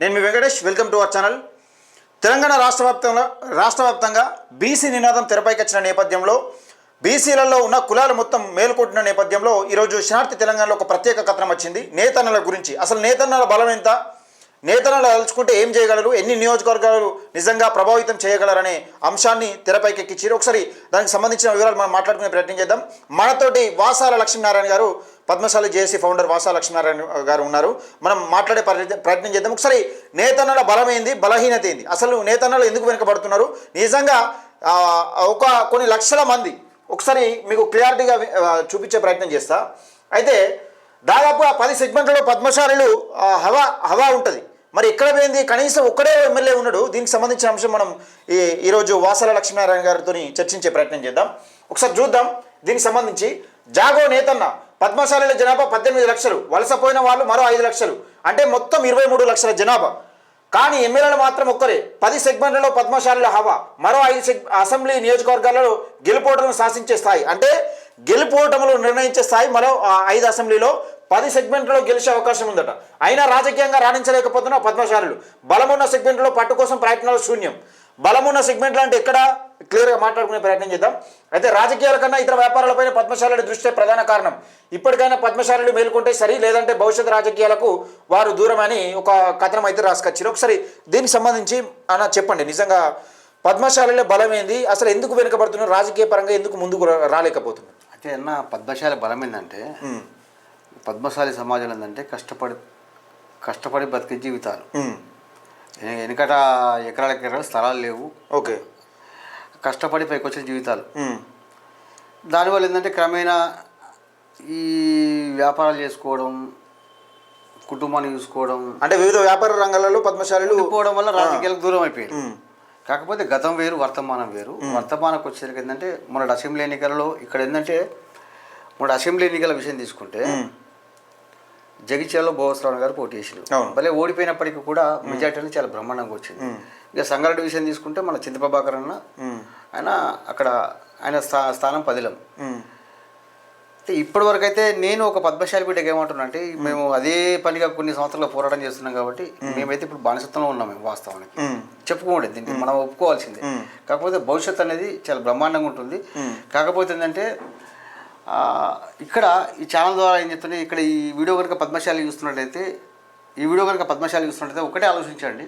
నేను మీ Venkatesh welcome to our channel Telangana రాష్ట్ర వ్యాప్తంలో రాష్ట్ర వ్యాప్తంగా బీసీ నినాదం తెరపైకి వచ్చిన నేపథ్యంలో బీసీలలో ఉన్న కులాలు మొత్తం మేలుకుంటున్న నేపథ్యంలో ఈరోజు శనార్థి తెలంగాణలో ఒక ప్రత్యేక కథనం వచ్చింది. నేతన్నల గురించి. అసలు నేతన్నల బలం ఎంత? నేతన్నలు తలుచుకుంటే ఏం చేయగలరు? ఎన్ని నియోజకవర్గాలు నిజంగా ప్రభావితం చేయగలరనే అంశాన్ని తెరపైకి ఎక్కించారు ఒకసారి దానికి సంబంధించిన వివరాలు మనం మాట్లాడుకునే ప్రయత్నం చేద్దాం. మనతోటి వాసాల లక్ష్మీనారాయణ గారు పద్మశాలి జేఏసీ ఫౌండర్ వాసాల లక్ష్మీనారాయణ గారు ఉన్నారు. మనం మాట్లాడే ప్రయత్నం- ప్రయత్నం చేద్దాం. ఒకసారి నేతన్నల బలమైంది బలహీనత ఏంది అసలు నేతన్నలు ఎందుకు వెనుకబడుతున్నారు? నిజంగా ఒక కొన్ని లక్షల మంది ఒకసారి మీకు క్లియారిటీగా చూపించే ప్రయత్నం చేస్తా. అయితే దాదాపు ఆ పది సెగ్మెంట్లలో పద్మశాలలు హవా హవా ఉంటుంది. మరి ఇక్కడ పోయింది? కనీసం ఒక్కడే ఎమ్మెల్యే ఉన్నాడు. దీనికి సంబంధించిన అంశం మనం ఈ ఈరోజు వాసల లక్ష్మీనారాయణ గారితో చర్చించే ప్రయత్నం చేద్దాం. ఒకసారి చూద్దాం. దీనికి సంబంధించి జాగో నేతన్న పద్మశాలల జనాభా పద్దెనిమిది లక్షలు వలసపోయిన వాళ్ళు మరో ఐదు లక్షలు. అంటే మొత్తం ఇరవై మూడు లక్షల జనాభా. కానీ ఎమ్మెల్యేలు మాత్రం ఒక్కరే. పది సెగ్మెంట్లలో పద్మశాలలో హవా మరో ఐదు సెగ్ అసెంబ్లీ నియోజకవర్గాలలో గెలుపోవటం శాసించే స్థాయి. అంటే గెలుపోవటములు నిర్ణయించే స్థాయి మరో ఐదు అసెంబ్లీలో పది సెగ్మెంట్లో గెలిచే అవకాశం ఉందట. అయినా రాజకీయంగా రాణించలేకపోతున్న పద్మశాలులు. బలమున్న సెగ్మెంట్లో పట్టు కోసం ప్రయత్నాలు శూన్యం. బలమున్న సెగ్మెంట్లు అంటే ఎక్కడ? క్లియర్గా మాట్లాడుకునే ప్రయత్నం చేద్దాం. అయితే రాజకీయాల కన్నా ఇతర వ్యాపారాలపైన పద్మశాలుల దృష్టి ప్రధాన కారణం. ఇప్పటికైనా పద్మశాలులు మేలుకుంటే సరి లేదంటే భవిష్యత్ రాజకీయాలకు వారు దూరం అని ఒక కథనం అయితే రాసుకొచ్చారు. ఒకసారి దీనికి సంబంధించి అన్న చెప్పండి నిజంగా పద్మశాలలో బలం ఏంది? అసలు ఎందుకు వెనుకబడుతున్నారు? రాజకీయ పరంగా ఎందుకు ముందుకు రాలేకపోతున్నారు? అయితే అన్న పద్మశాలి బలం ఏంటంటే పద్మశాలి సమాజం ఏంటంటే కష్టపడి కష్టపడి బతికే జీవితాలు. వెనకట ఎకరాలకు ఎకరాల స్థలాలు లేవు. ఓకే. కష్టపడి పైకి వచ్చిన జీవితాలు దానివల్ల ఏంటంటే క్రమేణా ఈ వ్యాపారాలు చేసుకోవడం కుటుంబాన్ని చూసుకోవడం. అంటే వివిధ వ్యాపార రంగాలలో పద్మశాలులు పోవడం వల్ల రాజకీయాలకు దూరం అయిపోయింది కాకపోతే గతం వేరు వర్తమానం వేరు. వర్తమానంకి వచ్చేసరికి ఏంటంటే మన అసెంబ్లీ ఎన్నికలలో ఇక్కడ ఏంటంటే మన అసెంబ్లీ ఎన్నికల విషయం తీసుకుంటే జగిత్యాలలో భోగస్రావు గారు పోటీ అవును. భలే ఓడిపోయినప్పటికీ కూడా మెజార్టీ అనేది చాలా బ్రహ్మాండంగా వచ్చింది. ఇక సంగారెడ్డి విషయం తీసుకుంటే మన చింతప్రభాకర్ అన్న ఆయన అక్కడ ఆయన స్థా స్థానం పదిలం. అయితే ఇప్పటి వరకు అయితే నేను ఒక పద్మశాలి బిడ్డకి ఏమంటున్నా అంటే మేము అదే పనిగా కొన్ని సంవత్సరాలు పోరాటం చేస్తున్నాం కాబట్టి మేమైతే ఇప్పుడు బానిసత్వంలో ఉన్నాం మేము వాస్తవానికి. చెప్పుకోండి దీనికి మనం ఒప్పుకోవాల్సిందే. కాకపోతే భవిష్యత్తు అనేది చాలా బ్రహ్మాండంగా ఉంటుంది. కాకపోతే ఏంటంటే ఇక్కడ ఈ ఛానల్ ద్వారా ఏం చెప్తుంటే ఇక్కడ ఈ వీడియో కనుక పద్మశాలి చూస్తున్నట్లయితే ఈ వీడియో కనుక పద్మశాలి చూస్తున్నట్లయితే ఒకటే ఆలోచించండి.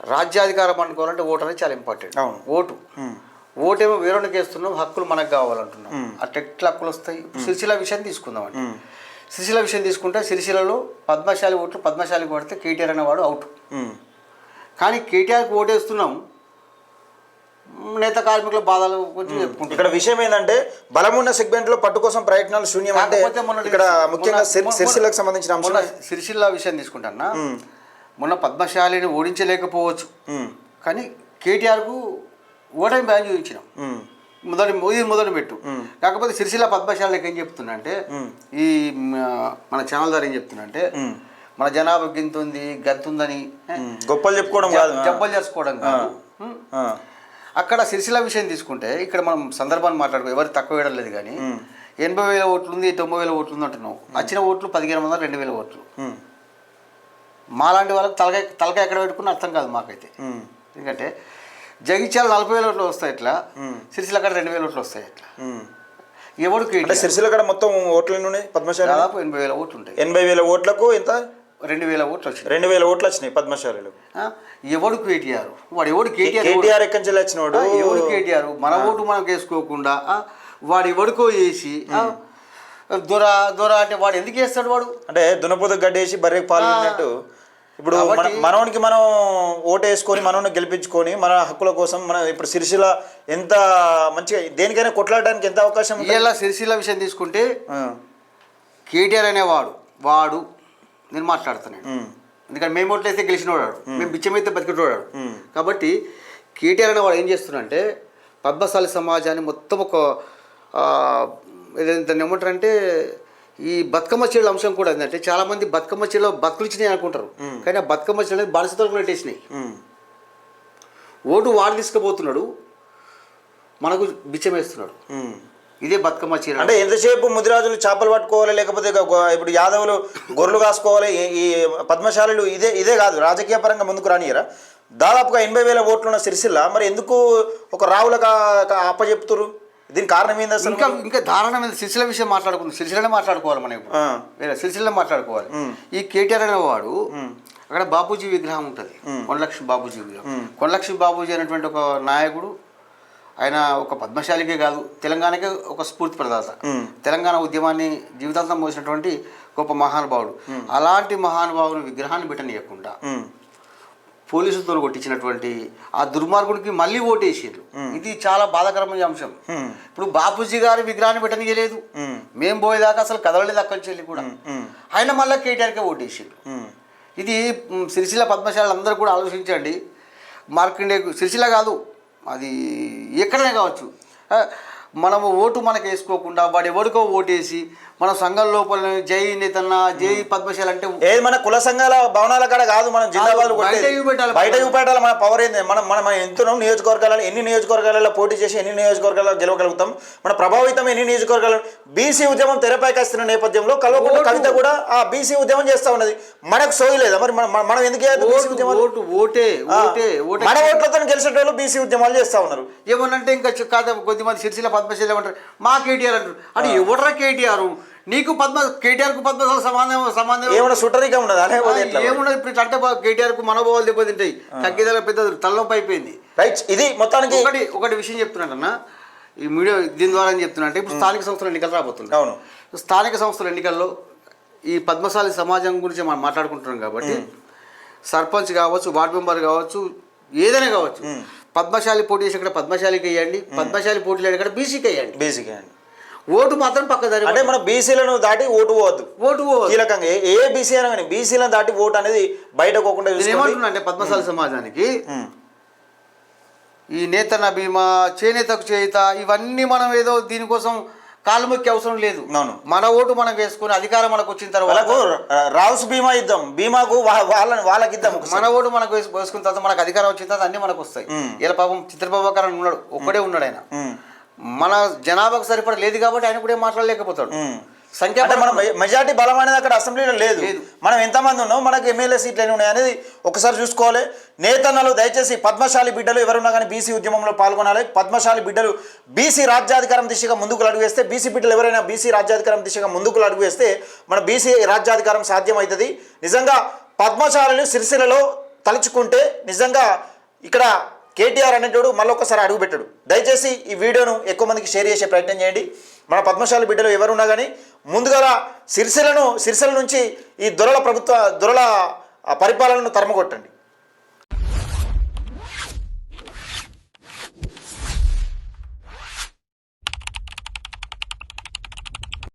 రాజ్యాధికారం అనుకోవాలంటే ఓటు అనేది చాలా ఇంపార్టెంట్. అవును. ఓటు. ఓటేమో వేరొకరికి వేస్తున్నాం హక్కులు మనకు కావాలంటున్నాం. అట్లా ఎట్లా హక్కులు వస్తాయి? సిరిసిల్ల విషయం తీసుకుందాం అండి ఉమ్, సిరిసిల్ల విషయం తీసుకుంటే సిరిసిల్లలో పద్మశాలి ఓట్లు పద్మశాలికి పడితే కేటీఆర్ అనేవాడు అవుట్. కానీ కేటీఆర్కి ఓటేస్తున్నాం నేత కార్మికుల బాధలు గురించి చెప్పుకుంటున్నాం ఇక్కడ విషయం ఏంటంటే బలమున్న సెగ్మెంట్లో పట్టు కోసం ప్రయత్నాలు శూన్యం అంటే ఇక్కడ ముఖ్యంగా సిరిసిల్లకు సంబంధించిన సిరిసిల్ల విషయం తీసుకుంటానా? మొన్న పద్మశాలిని ఓడించలేకపోవచ్చు. కానీ కేటీఆర్కు ఓటమి బ్యాన్ చూపించినాం. మొదటి ఇది మొదటి పెట్టు. కాకపోతే సిరిసిల్ల పద్మశాలకు ఏం చెప్తున్నా అంటే ఈ మన ఛానల్ ద్వారా ఏం చెప్తున్నా అంటే మన జనాభా గింత ఉంది గంత ఉందని ఉమ్, గొప్పలు చెప్పుకోవడం కాదు. జబ్బలు చేసుకోవడం కాదు. అక్కడ సిరిసిల్ల విషయం తీసుకుంటే ఇక్కడ మనం సందర్భాన్ని మాట్లాడుకో ఎవరు తక్కువ వేయడం లేదు కానీ ఎనభై వేల ఓట్లు ఉంది తొంభై వేల ఓట్లు ఉంది అంటున్నావు. వచ్చిన ఓట్లు పదిహేను వందల రెండు వేల ఓట్లు. మాలాంటి వాళ్ళకి తలకాయ తలకాయ ఎక్కడ పెట్టుకుని అర్థం కాదు మాకైతే. ఎందుకంటే జగిత్యాల నలభై వేల ఓట్లు వస్తాయి ఇట్లా సిరిసిల్ల అక్కడ రెండు వేల ఓట్లు వస్తాయి ఇట్లా. ఎవరికి అంటే సిరిసిల్ల కాడ మొత్తం ఓట్లు పద్మశాలి? దాదాపు ఎనభై వేల ఓట్లు ఉంటాయి. ఎనభై వేల ఓట్లకు ఎంత? రెండు వేల ఓట్లు వచ్చినాయి. రెండు వేల ఓట్లు వచ్చినాయి పద్మశాలిలు? ఎవడు కేటీఆర్? వాడు ఎవడు కేటీఆర్? కేటీఆర్ ఎక్కడి నుంచి వచ్చినవాడు ఆ, ఎవడు కేటీఆర్? మన ఓటు మనం వేసుకోకుండా వాడు ఎవడికో వేసి దొర దొర అంటే వాడు ఎందుకు వేస్తాడు వాడు? అంటే దునపోత గడ్డేసి బర్రెకి పాల్గొన్నట్టు ఇప్పుడు మనోనికి మనం ఓటు వేసుకొని మనోని గెలిపించుకొని మన హక్కుల కోసం మన ఇప్పుడు సిరిసిల్ల ఎంత మంచిగా దేనికైనా కొట్లాడడానికి ఎంత అవకాశం ఇలా సిరిసిల్ల విషయం తీసుకుంటే కేటీఆర్ అనేవాడు వాడు నేను మాట్లాడుతున్నాను ఎందుకంటే మేము ఓట్లు వేస్తే గెలిచినవాడు వాడు. మేము బిచ్చమైతే బతికినవాడు కాబట్టి కేటీఆర్ అనేవాడు ఏం చేస్తున్నాడంటే పద్మశాలి సమాజాన్ని మొత్తం ఒక ఏదైతే ఏమంటారంటే ఈ బతుకమ్మ చీరల అంశం కూడా ఏంటంటే చాలామంది బతుకమ్మ చీరలో బతుకులు ఇచ్చినాయి అనుకుంటారు. కానీ ఆ బతుకమ్మ చీరలు అనేది బానిసతలకు నెట్టేసినాయి ఓటు వాడు తీసుకుపోతున్నాడు మనకు బిచ్చం వేస్తున్నాడు. ఇదే బతుకమ్మ చీర అంటే ఎంతసేపు ముదిరాజులు చేపలు పట్టుకోవాలి లేకపోతే ఇప్పుడు యాదవులు గొర్రెలు కాసుకోవాలి ఈ- పద్మశాలులు ఇదే ఇదే కాదు రాజకీయ పరంగా ముందుకు రానియరా? దాదాపుగా ఎనభై వేల ఓట్లు ఉన్న సిరిసిల్ల మరి ఎందుకు ఒక రావులకు అప్పచెప్తురు దీనికి కారణం ఏంది అసలు ఇంకా ఇంకా దారుణమైన సిరిసిల్ల విషయం మాట్లాడుకుందాం. సిరిసిల్లనే మాట్లాడుకోవాలి మనం ఇప్పుడు. వేరే సిరిసిల్ల మాట్లాడుకోవాలి. ఈ కేటీఆర్ అనేవాడు అక్కడ బాపూజీ విగ్రహం ఉంటుంది. కొండలక్ష్మి బాపూజీ విగ్రహం. కొండలక్ష్మి బాపూజీ అనేటువంటి ఒక నాయకుడు ఆయన ఒక పద్మశాలికే కాదు తెలంగాణకే ఒక స్ఫూర్తి ప్రదాత. తెలంగాణ ఉద్యమాన్ని జీవితాంతం మోసినటువంటి గొప్ప మహానుభావుడు. అలాంటి మహానుభావుని విగ్రహాన్ని పెట్టనీయకుండా పోలీసులతో కొట్టించినటువంటి ఆ దుర్మార్గుడికి మళ్ళీ ఓటేసారు ఇది చాలా బాధాకరమైన అంశం. ఇప్పుడు బాపూజీ గారి విగ్రహాన్ని పెట్టనీయలేదు ఉమ్, మేం పోయేదాకా అసలు కదలలేదు అక్కడి చెల్లి కూడా. ఆయన మళ్ళీ కేటీఆర్కే ఓటేసారు ఇది సిరిసిల్ల పద్మశాల అందరూ కూడా ఆలోచించండి. మార్కండే సిరిసిల్ల కాదు అది ఎక్కడనే కావచ్చు. మనము ఓటు మనకు వేసుకోకుండా వాడు ఎవరికో ఓటేసి మన సంఘం లోపల జై నేతన్న జై పద్మశాల అంటే ఏది మన కుల సంఘాల భవనాల కాడ కాదు మనం జిందాబాద్ బయట. చూపెట్టాలి. మన పవర్ ఏంది? మనం మనం ఎంతున్నాం నియోజకవర్గాలలో ఎన్ని నియోజకవర్గాలలో పోటీ చేసి ఎన్ని నియోజకవర్గాల్లో గెలవగలుగుతాం? మన ప్రభావితం ఎన్ని నియోజకవర్గాలు? బీసీ ఉద్యమం తెరపైకి వస్తున్న నేపథ్యంలో కల్వకుంట్ల ఓటు. కవిత కూడా ఆ బీసీ ఉద్యమం చేస్తా ఉన్నది. మనకు సోయి లేదా? మరి మన- మన- ఎందుకు ఓటు ఓటు ఓటే మన ఓట్లతో గెలిచేటోళ్ళు బీసీ ఉద్యమాలు చేస్తా ఉన్నారు. ఏమనంటే ఇంకా కాదు కొద్దిమంది సిరిసిల్ల పద్మశాలి ఏమంటారు? మా కేటీఆర్ అంటారు. అంటే ఎవడరా కేటీఆర్? నీకు పద్మ కేటీఆర్కు పద్మశాల సమానం సమానం ఏమైనా సుటరిగా ఎట్లా? ఏమున్నది ఇప్పుడు అంటే కేటీఆర్కు మనోభావాలు దెబ్బతింటాయి తగ్గిదల పెద్ద తలనొప్పి అయిపోయింది రైట్ ఇది మొత్తానికి ఒకటి ఒకటి విషయం చెప్తున్నానన్న. ఈ మీడియా దీని ద్వారా ఏం చెప్తున్నా అంటే ఇప్పుడు స్థానిక సంస్థల ఎన్నికలు రాబోతుంది అవును. స్థానిక సంస్థల ఎన్నికల్లో ఈ పద్మశాలి సమాజం గురించి మనం మాట్లాడుకుంటున్నాం కాబట్టి సర్పంచ్ కావచ్చు వార్డు మెంబర్ కావచ్చు ఏదైనా కావచ్చు పద్మశాలి పోటీ చేసి ఇక్కడ పద్మశాలికి వేయండి పద్మశాలి పోటీ లేని ఇక్కడ బీసీకి వేయండి. బేసిక్ అండి ఓటు మాత్రం పక్కదారి అంటే మన బీసీలను దాటి ఓటు పోవద్దు. ఓటు పోవద్దు. కీలకంగా ఏ- ఏ బీసీ అయినా కానీ బీసీలను దాటి ఓటు అనేది బయట పోకుండా ఏమంటున్నా అంటే పద్మశాలి సమాజానికి ఈ నేతన్న బీమా చేనేతకు చేత ఇవన్నీ మనం ఏదో దీనికోసం కాలు మొక్కే అవసరం లేదు అవును. మన ఓటు మనం వేసుకొని అధికారం మనకు వచ్చిన తర్వాత రావుస్ బీమా ఇద్దాం బీమాకు వాళ్ళని వాళ్ళకి ఇద్దాం. మన ఓటు మనకు వేసు- వేసుకున్న తర్వాత మనకు అధికారం వచ్చిన తర్వాత అన్ని మనకు వస్తాయి. ఇలా పాపం అని ఉన్నాడు ఒక్కడే ఉన్నాడు ఆయన మన జనాభాకు సరిపడ లేదు కాబట్టి ఆయన కూడా మాట్లాడలేకపోతాడు. సంఖ్య మన మెజార్టీ బలం అనేది అక్కడ అసెంబ్లీలో లేదు. మనం ఎంతమంది ఉన్నాం మనకు ఎమ్మెల్యే సీట్లు ఎన్ని ఉన్నాయి అనేది ఒకసారి చూసుకోవాలి. నేతన్నలు దయచేసి పద్మశాలి బిడ్డలు ఎవరున్నా కానీ బీసీ ఉద్యమంలో పాల్గొనాలి. పద్మశాలి బిడ్డలు బీసీ రాజ్యాధికారం దిశగా ముందుకు అడుగు వేస్తే బీసీ బిడ్డలు ఎవరైనా బీసీ రాజ్యాధికారం దిశగా ముందుకు అడుగు వేస్తే మన బీసీ రాజ్యాధికారం సాధ్యమవుతుంది నిజంగా పద్మశాలులు సిరిసిల్లలో తలుచుకుంటే నిజంగా ఇక్కడ కేటీఆర్ అనేటోడు మళ్ళొకసారి అడుగు పెట్టాడు దయచేసి ఈ వీడియోను ఎక్కువ మందికి షేర్ చేసే ప్రయత్నం చేయండి. మన పద్మశాలి బిడ్డలు ఎవరున్నా కానీ ముందుగా సిరిసిలను సిరిసిల నుంచి ఈ దొరల ప్రభుత్వ దొరల పరిపాలనను తరమగొట్టండి